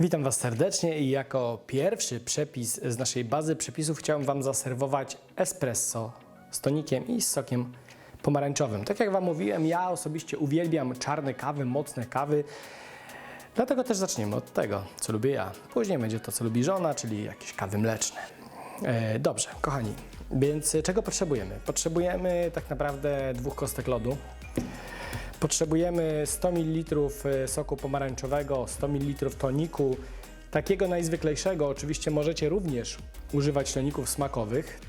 Witam Was serdecznie i jako pierwszy przepis z naszej bazy przepisów chciałem Wam zaserwować espresso z tonikiem i z sokiem pomarańczowym. Tak jak Wam mówiłem, ja osobiście uwielbiam czarne kawy, mocne kawy. Dlatego też zaczniemy od tego, co lubię ja. Później będzie to, co lubi żona, czyli jakieś kawy mleczne. E, dobrze, kochani, więc czego potrzebujemy? Potrzebujemy tak naprawdę dwóch kostek lodu, Potrzebujemy 100 ml soku pomarańczowego, 100 ml toniku, takiego najzwyklejszego. Oczywiście możecie również używać toników smakowych.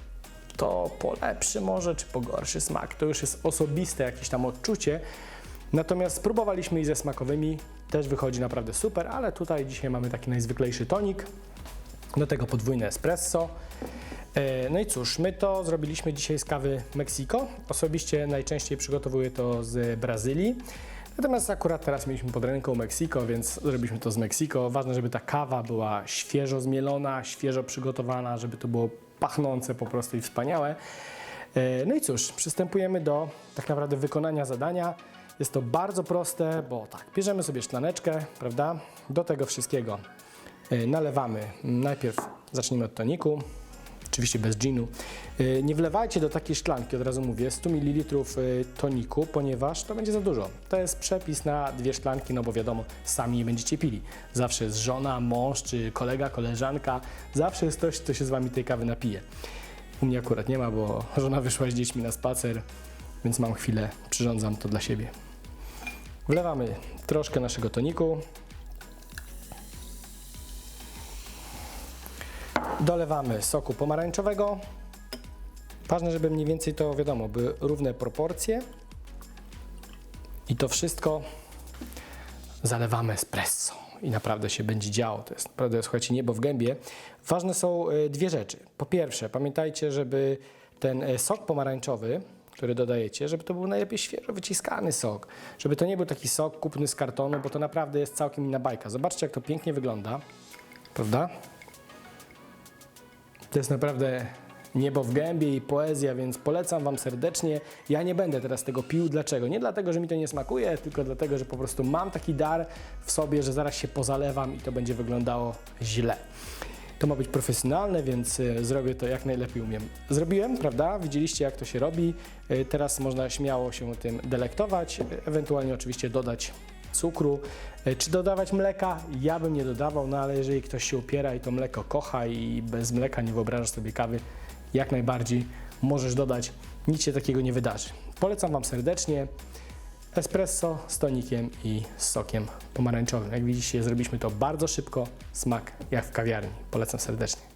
To polepszy może, czy pogorszy smak, to już jest osobiste jakieś tam odczucie. Natomiast spróbowaliśmy i ze smakowymi, też wychodzi naprawdę super, ale tutaj dzisiaj mamy taki najzwyklejszy tonik. Do tego podwójne espresso. E, No i cóż, my to zrobiliśmy dzisiaj z kawy Mexico. Osobiście najczęściej przygotowuję to z Brazylii. Natomiast akurat teraz mieliśmy pod ręką Mexico, więc zrobiliśmy to z Mexico. Ważne, żeby ta kawa była świeżo zmielona, świeżo przygotowana, żeby to było pachnące po prostu i wspaniałe. E, No i cóż, przystępujemy do tak naprawdę wykonania zadania. Jest to bardzo proste, bo tak, bierzemy sobie szklaneczkę, prawda? Do tego wszystkiego e, nalewamy. Najpierw zacznijmy od toniku, oczywiście bez ginu. E, Nie wlewajcie do takiej szklanki, od razu mówię, 100 ml toniku, ponieważ to będzie za dużo. To jest przepis na dwie szklanki, no bo wiadomo, sami nie będziecie pili. Zawsze jest żona, mąż, czy kolega, koleżanka, zawsze jest ktoś, kto się z wami tej kawy napije. U mnie akurat nie ma, bo żona wyszła z dziećmi na spacer, więc mam chwilę, przyrządzam to dla siebie. Wlewamy troszkę naszego toniku. Dolewamy soku pomarańczowego. Ważne, żeby mniej więcej to wiadomo, były równe proporcje. I to wszystko zalewamy espresso i naprawdę się będzie działo. To jest naprawdę, słuchajcie, niebo w gębie. Ważne są e, dwie rzeczy. Po pierwsze, pamiętajcie, żeby ten e, sok pomarańczowy, który dodajecie, żeby to był najlepiej świeżo wyciskany sok. Żeby to nie był taki sok kupny z kartonu, bo to naprawdę jest całkiem inna bajka. Zobaczcie, jak to pięknie wygląda. Prawda? To jest naprawdę niebo w gębie i poezja, więc polecam Wam serdecznie. Ja nie będę teraz tego pił. Dlaczego? Nie dlatego, że mi to nie smakuje, tylko dlatego, że po prostu mam taki dar w sobie, że zaraz się pozalewam i to będzie wyglądało źle. To ma być profesjonalne, więc e, zrobię to jak najlepiej umiem. Zrobiłem, prawda? Widzieliście, jak to się robi. E, Teraz można śmiało się tym delektować, ewentualnie oczywiście dodać cukru. E, Czy dodawać mleka? Ja bym nie dodawał, no ale jeżeli ktoś się upiera i to mleko kocha i bez mleka nie wyobrażasz sobie kawy, jak najbardziej możesz dodać. Nic się takiego nie wydarzy. Polecam Wam serdecznie. Espresso z tonikiem i z sokiem pomarańczowym. Jak widzicie, zrobiliśmy to bardzo szybko. Smak jak w kawiarni. Polecam serdecznie.